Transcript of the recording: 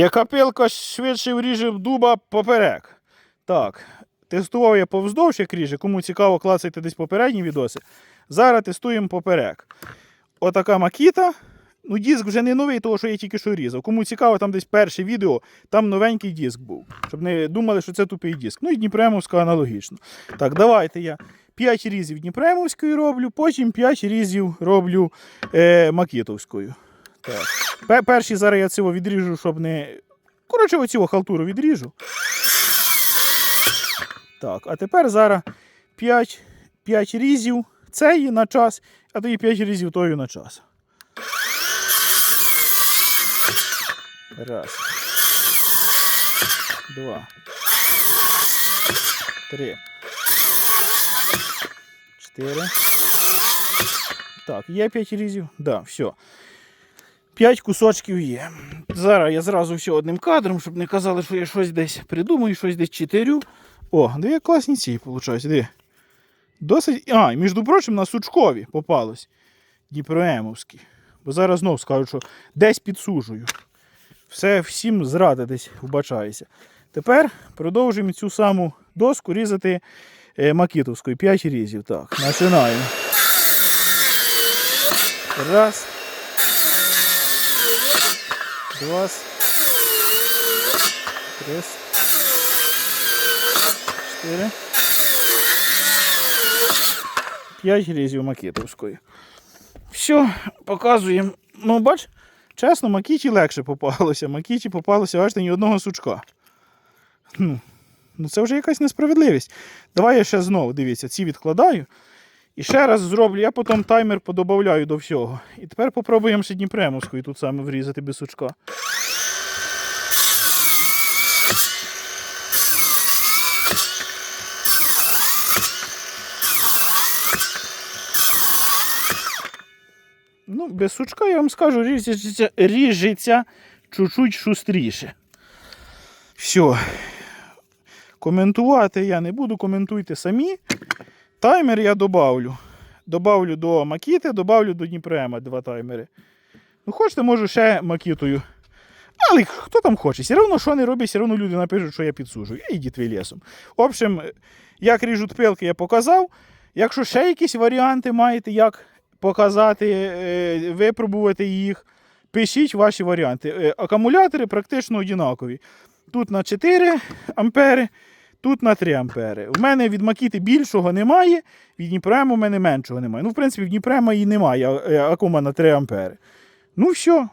Яка пилка швидше вріже дуба поперек. Так, тестував я повздовж, як ріже. Кому цікаво, клацайте десь попередні відоси. Зараз тестуємо поперек. Отака макіта. Ну, диск вже не новий, того, що я тільки що різав. Кому цікаво, там десь перше відео, там новенький диск був. Щоб не думали, що це тупий диск. Ну і Дніпремовська аналогічно. Так, давайте я 5 різів Дніпремовської роблю, потім 5 різів роблю е, Макітовською. Так. Перші зараз я цього відріжу, щоб не. Коротше, оцього халтуру відріжу. Так, а тепер зараз 5, 5 різів цієї на час, а тоді 5 різів тої на час. Раз. Два. Три. Чотири. Так, є 5 різів? Да, все. 5 кусочків є. Зараз я зразу все одним кадром, щоб не казали, що я щось десь придумаю, щось десь читерю. О, дві класні ці, виходить, диви. Досить. А, і між прочим, на сучкові попалось. Дніпроемовські. Бо зараз знов скажуть, що десь підсужую. Все всім зрада десь вбачається. Тепер продовжуємо цю саму доску різати е, макітовською. 5 різів. Так, починаємо. Раз. Два. Три. Чотири. П'ять різів макітовської. Все, показуємо. Ну, бач, чесно, макіті легше попалося. Макіті попалося бачите, ні одного сучка. Ну це вже якась несправедливість. Давай я ще знову, дивіться, ці відкладаю. І ще раз зроблю, я потім таймер подобавляю до всього. І тепер попробуємо ще Дніпремовською тут саме врізати без сучка. Ну, без сучка, я вам скажу, ріжеться, ріжеться чуть-чуть шустріше. Все. Коментувати я не буду, коментуйте самі. Таймер я добавлю. Добавлю до Макіти, добавлю до Дніпрема два таймери. Ну, хочете, можу ще Макітою. Але хто там хоче? Все одно, що не роблять, все одно люди напишуть, що я підсужую. І йдіть ви лісом. В общем, як ріжуть пилки, я показав. Якщо ще якісь варіанти маєте, як показати, е, випробувати їх, пишіть ваші варіанти. Е, Акумулятори практично однакові. Тут на 4 ампери, тут на 3 ампери. У мене від Макіти більшого немає, від Дніпрема у мене меншого немає. Ну, в принципі, в Дніпрема і немає е, акума на 3 ампери. Ну, все,